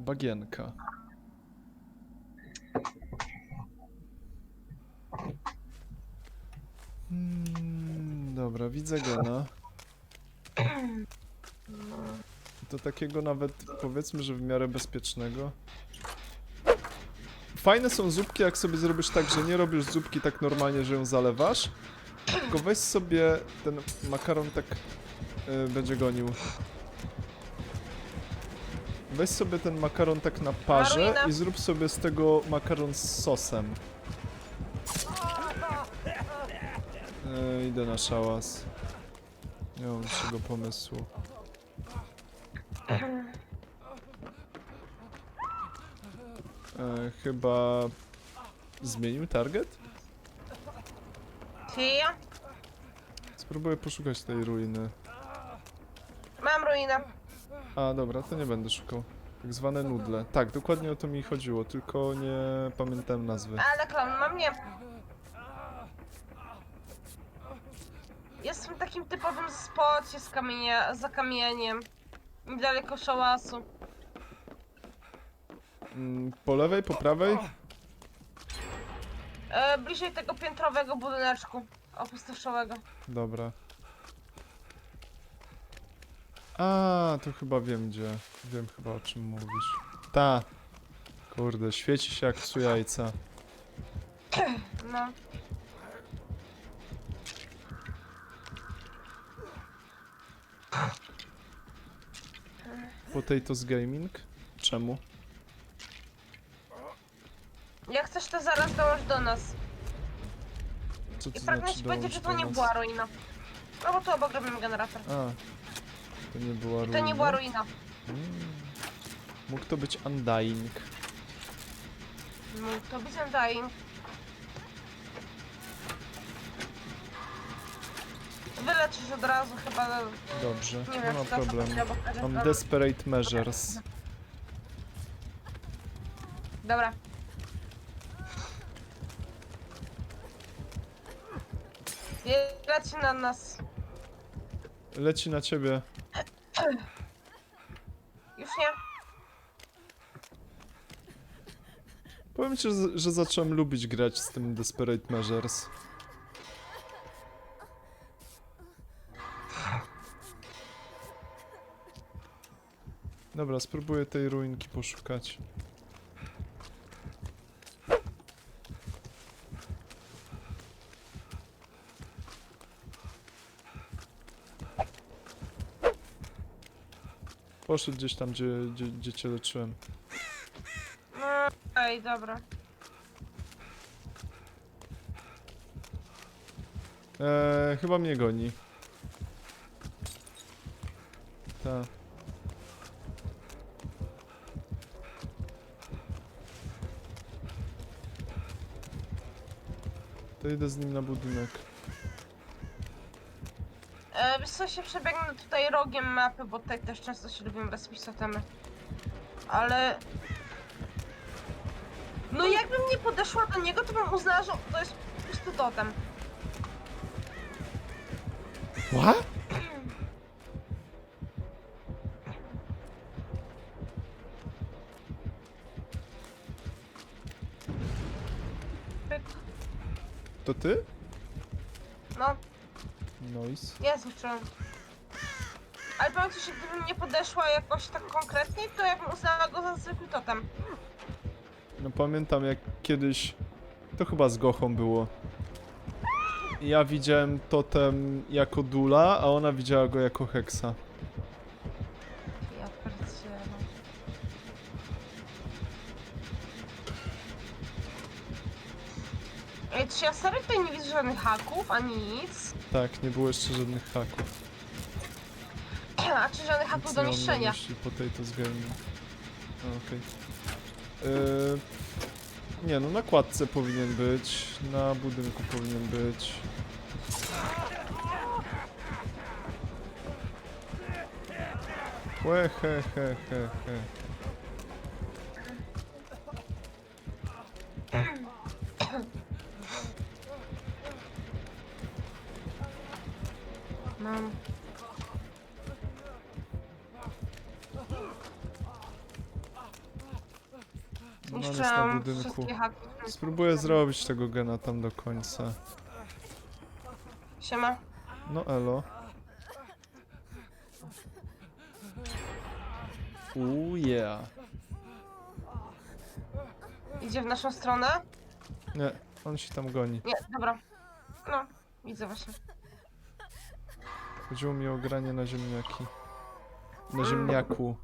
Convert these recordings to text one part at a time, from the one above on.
Bagienka. Mm, dobra, widzę gena. To takiego nawet powiedzmy, że w miarę bezpiecznego. Fajne są zupki, jak sobie zrobisz tak, że nie robisz zupki tak normalnie, że ją zalewasz, tylko weź sobie ten makaron tak y, będzie gonił. Weź sobie ten makaron tak na parze i zrób sobie z tego makaron z sosem. E, idę na szałas. Nie mam lepszego pomysłu. E, chyba zmienił target? Ty? Spróbuję poszukać tej ruiny. Mam ruinę. A dobra, to nie będę szukał. Tak zwane nudle. Tak, dokładnie o to mi chodziło, tylko nie pamiętałem nazwy. Ale klon mam nie. Jestem takim typowym spocie z kamienia, za kamieniem. Niedaleko szałasu. Mm, po lewej, po prawej? E, bliżej tego piętrowego budyneczku. Opustoszałego. Dobra. A, to chyba wiem gdzie. Wiem chyba o czym mówisz. Ta. Kurde, świeci się jak psu jajca. No. Potatoes Gaming? Czemu? Jak chcesz to zaraz dołącz do nas. Co to I pragnę znaczy ci powiedzieć, że to dołącz nie do była nas? ruina. No bo tu obok robimy generator. A. To nie była ruina? to nie była ruina. Mm. Mógł to być Undying. Mógł to być Undying. Wyleczysz od razu chyba. Dobrze, Nie nie wiem, ma problemu. Mam Desperate Measures. Dobra. Leci na nas. Leci na ciebie. Już nie. Powiem ci, że, że zacząłem lubić grać z tym Desperate Measures. Dobra, spróbuję tej ruinki poszukać. Poszedł gdzieś tam, gdzie, gdzie, gdzie cię leczyłem. Ej, dobra. Eee, chyba mnie goni. Ta. To idę z nim na budynek. E, wiesz co, się przebiegnę tutaj rogiem mapy, bo tutaj też często się lubią respić totemy. Ale... No jakbym nie podeszła do niego, to bym uznała, że to jest pusty totem. What? Pyk. To ty? No, Noise. czułem. Ale powiem ci, że gdybym nie podeszła jakoś tak konkretnie, to ja bym uznała go za zwykły totem. No pamiętam jak kiedyś... To chyba z Gochą było. Ja widziałem totem jako Dula, a ona widziała go jako Hexa. Ja pierdzielę. Ej, czy ja serio tutaj nie widzę żadnych haków, ani nic? Tak, nie było jeszcze żadnych haków. A czy żadnych haków do niszczenia? myśli, Potatoes Gaming. A, Okej. Yy, Nie no, na kładce powinien być, na budynku powinien być. Łe, he, he, he, he. Mam. No, jest na budynku. wszystkie haki. Spróbuję zrobić tego gena tam do końca. Siema. No elo. Uuu, yeah. Idzie w naszą stronę? Nie, on się tam goni. Nie, dobra. No, widzę właśnie. Chodziło mi o granie na ziemniaki. Na ziemniaku.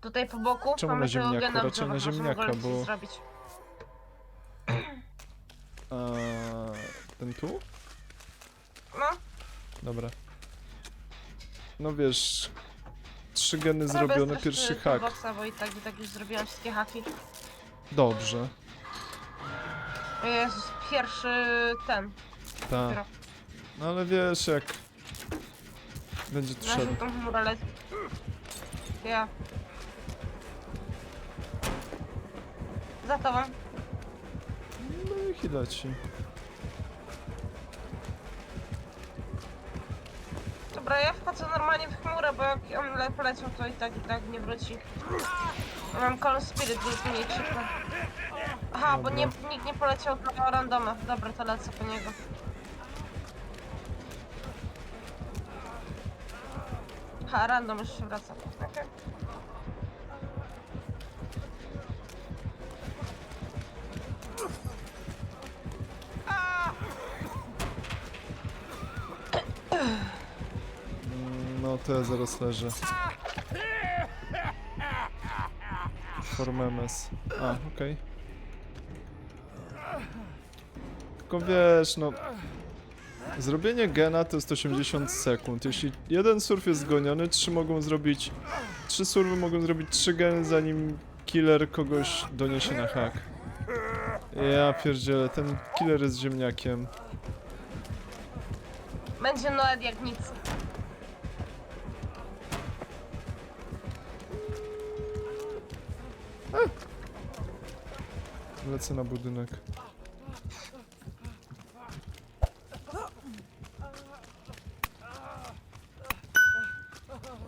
Tutaj po boku Czemu mamy na tego ziemniaku? gena w Raczej na drzewach, możemy ziemniaka, bo- zrobić. Ten tu? No, Dobra. No wiesz, trzy geny robię zrobione, też, pierwszy y, hak. toolboxa, bo i tak, i tak już zrobiłam wszystkie haki. Dobrze, O Jezus, pierwszy ten. tak. No ale wiesz, jak będzie tu szedł. chmurę leci. Ja. Za tobą. No i chwilę ci. Dobra, ja wchodzę normalnie w chmurę, bo jak on le- poleciał, to i tak, i tak nie wróci. Mam Column Spirit, więc mniej krzyknę. Aha, bo nie, nikt nie poleciał do randoma. Dobra, to lecę po niego. Ha, random już się wraca. Mm, No to ja zaraz leżę. Formemes. A, okej. Tylko wiesz, no... Zrobienie gena to jest 80 sekund. Jeśli jeden surf jest zgoniony, trzy mogą zrobić... Trzy surfy mogą zrobić trzy geny, zanim killer kogoś doniesie na hak. Ja pierdzielę, ten killer jest ziemniakiem. Będzie Noed jak nic. Lecę na budynek.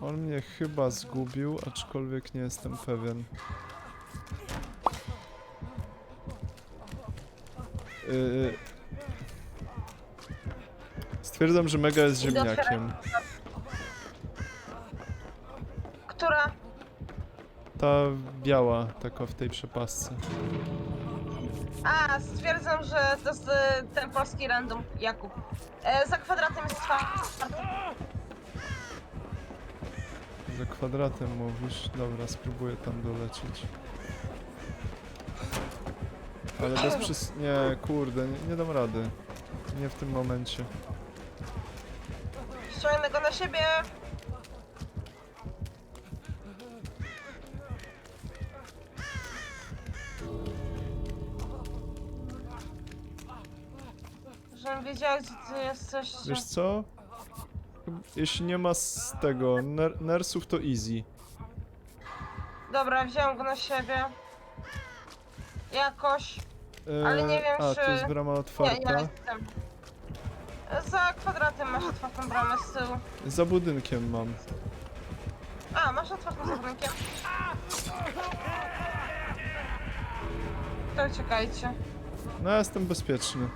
On mnie chyba zgubił, aczkolwiek nie jestem pewien. Yy... Stwierdzam, że Mega jest ziemniakiem. Która? Ta biała, taka w tej przepasce. A, stwierdzam, że to jest e, ten polski random Jakub. E, za kwadratem jest czwarty. Za kwadratem mówisz? Dobra, spróbuję tam dolecieć. Ale bez przys... Nie, kurde, nie, nie dam rady. Nie w tym momencie. Ściągnę go na siebie. Żebym wiedziała, gdzie ty jesteś. Wiesz co? Jeśli nie ma z tego ner nersów, to easy. Dobra, wziąłem go na siebie. Jakoś. E, Ale nie wiem, a, czy- tu jest brama otwarta. ja jestem. Za kwadratem masz otwartą bramę z tyłu. Za budynkiem mam. A, masz otwartą za budynkiem. To uciekajcie. No, ja jestem bezpieczny.